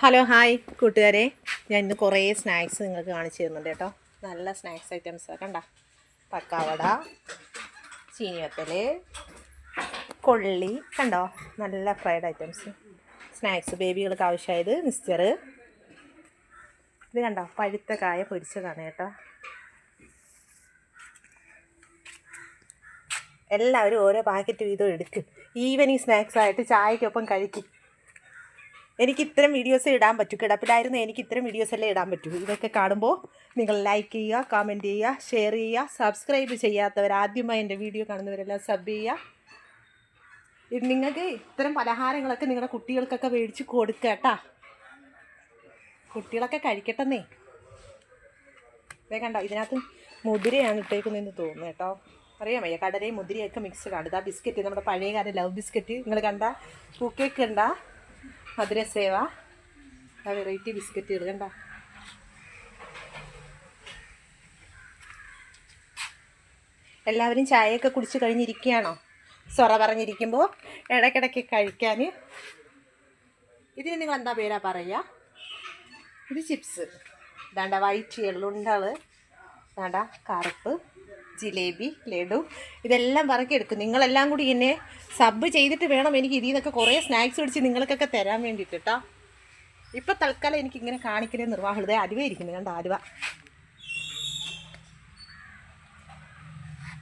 Hello hi കൂട്ടുകാരെ. ഞാൻ ഇന്ന് കുറേ സ്നാക്സ് നിങ്ങൾക്ക് കാണിച്ചു തരുന്നുണ്ട് കേട്ടോ. നല്ല സ്നാക്സ് ഐറ്റംസ് കണ്ട? പക്കാവട ചീനിവത്തൽ കൊള്ളി കണ്ടോ? നല്ല ഫ്രൈഡ് ഐറ്റംസ് സ്നാക്സ് ബേബികൾക്ക് ആവശ്യമായത് മിക്സ്ചർ ഇത് കണ്ടോ? പഴുത്ത കായ പൊരിച്ചതാണ് കേട്ടോ. എല്ലാവരും ഓരോ പാക്കറ്റ് വീതം എടുക്കും. ഈവനിങ് സ്നാക്സ് ആയിട്ട് ചായക്കൊപ്പം കഴിക്കും. എനിക്ക് ഇത്തരം വീഡിയോസ് ഇടാൻ പറ്റും. കിടപ്പിലായിരുന്നു എനിക്ക് ഇത്തരം വീഡിയോസ് എല്ലാം ഇടാൻ പറ്റൂ. ഇതൊക്കെ കാണുമ്പോൾ നിങ്ങൾ ലൈക്ക് ചെയ്യുക കമന്റ് ചെയ്യുക ഷെയർ ചെയ്യുക സബ്സ്ക്രൈബ് ചെയ്യാത്തവർ ആദ്യമായി എന്റെ വീഡിയോ കാണുന്നവരെല്ലാം സബ് ചെയ്യുക. നിങ്ങൾക്ക് ഇത്തരം പലഹാരങ്ങളൊക്കെ നിങ്ങളുടെ കുട്ടികൾക്കൊക്കെ മേടിച്ച് കൊടുക്കുക കേട്ടാ. കുട്ടികളൊക്കെ കഴിക്കട്ടെന്നേ. ഇതേ കണ്ടോ ഇതിനകത്ത് മുതിരയാണ് ഇട്ടേക്കുന്നതെന്ന് തോന്നുന്നു കേട്ടോ. അറിയാൻ വയ്യ കടലയും മുതിരയൊക്കെ മിക്സ് ആണ്. ഇതാ ബിസ്ക്കറ്റ് നമ്മുടെ പഴയകാല ലവ് ബിസ്ക്കറ്റ് നിങ്ങൾ കണ്ട? പൂക്കേക്ക് കണ്ട? മധുര സേവ. ആ വെറൈറ്റി ബിസ്ക്കറ്റുകൾ കണ്ട? എല്ലാവരും ചായയൊക്കെ കുടിച്ച് കഴിഞ്ഞിരിക്കുകയാണോ? സൊറ പറഞ്ഞിരിക്കുമ്പോൾ ഇടയ്ക്കിടയ്ക്ക് കഴിക്കാൻ. ഇതിന് നിങ്ങൾ എന്താ പേരാ പറയുക? ഇത് ചിപ്സ്. ഇതാണ്ട വൈറ്റ് എള്ളുണ്ടാൾ ഇതാണ്ട കറുപ്പ്. ജിലേബി ലഡു ഇതെല്ലാം പറക്കിയെടുക്കും നിങ്ങളെല്ലാം കൂടി എന്നെ സബ് ചെയ്തിട്ട് വേണം എനിക്ക് ഇതിൽ നിന്നൊക്കെ കുറേ സ്നാക്സ് പിടിച്ച് നിങ്ങൾക്കൊക്കെ തരാൻ വേണ്ടിയിട്ട് കേട്ടോ. ഇപ്പം തൽക്കാലം എനിക്കിങ്ങനെ കാണിക്കലേ നിർവാഹമുള്ളത് അലുവ ഇരിക്കുന്നു. കണ്ട അലുവ.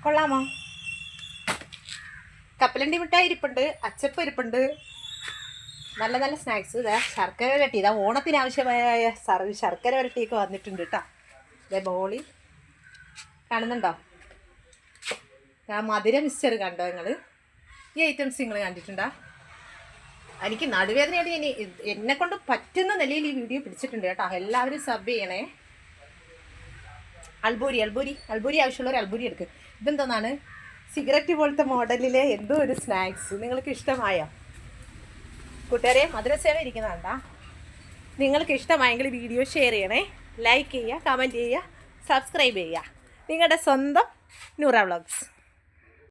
കൊള്ളാമോ? കപ്പലണ്ടി മിഠായി ഇരിപ്പുണ്ട് അച്ചപ്പം ഇരിപ്പുണ്ട്. നല്ല നല്ല സ്നാക്സ്. ഇതാ ശർക്കര വരട്ടി. ഇതാ ഓണത്തിന് ആവശ്യമായ ശർക്കര വരട്ടിയൊക്കെ വന്നിട്ടുണ്ട് കേട്ടോ. ഇതേ ബോളി കാണുന്നുണ്ടോ? ആ മധുര മിക്സ്ചർ കണ്ടോ നിങ്ങൾ ഈ ഐറ്റംസ് നിങ്ങൾ കണ്ടിട്ടുണ്ടോ? എനിക്ക് നടുവേദനയായിട്ട് ഇനി എന്നെ കൊണ്ട് പറ്റുന്ന നിലയിൽ ഈ വീഡിയോ പിടിച്ചിട്ടുണ്ട് കേട്ടോ. എല്ലാവരും സബ് ചെയ്യണേ. അൽബൂരി അൽബൂരി. അൽബൂരി ആവശ്യമുള്ളവർ അൽബൂരി എടുക്കും. ഇതെന്താണ് സിഗരറ്റ് പോലത്തെ മോഡലിലെ എന്തോ ഒരു സ്നാക്സ് നിങ്ങൾക്ക് ഇഷ്ടമായോ? കൂട്ടുകാരെ മധുരസേവ ഇരിക്കുന്നതാണ്ടാ നിങ്ങൾക്ക് ഇഷ്ടമായെങ്കിൽ വീഡിയോ ഷെയർ ചെയ്യണേ. ലൈക്ക് ചെയ്യുക കമന്റ് ചെയ്യുക സബ്സ്ക്രൈബ് ചെയ്യുക. നിങ്ങളുടെ സ്വന്തം നൂറ വ്ളോഗ്സ്.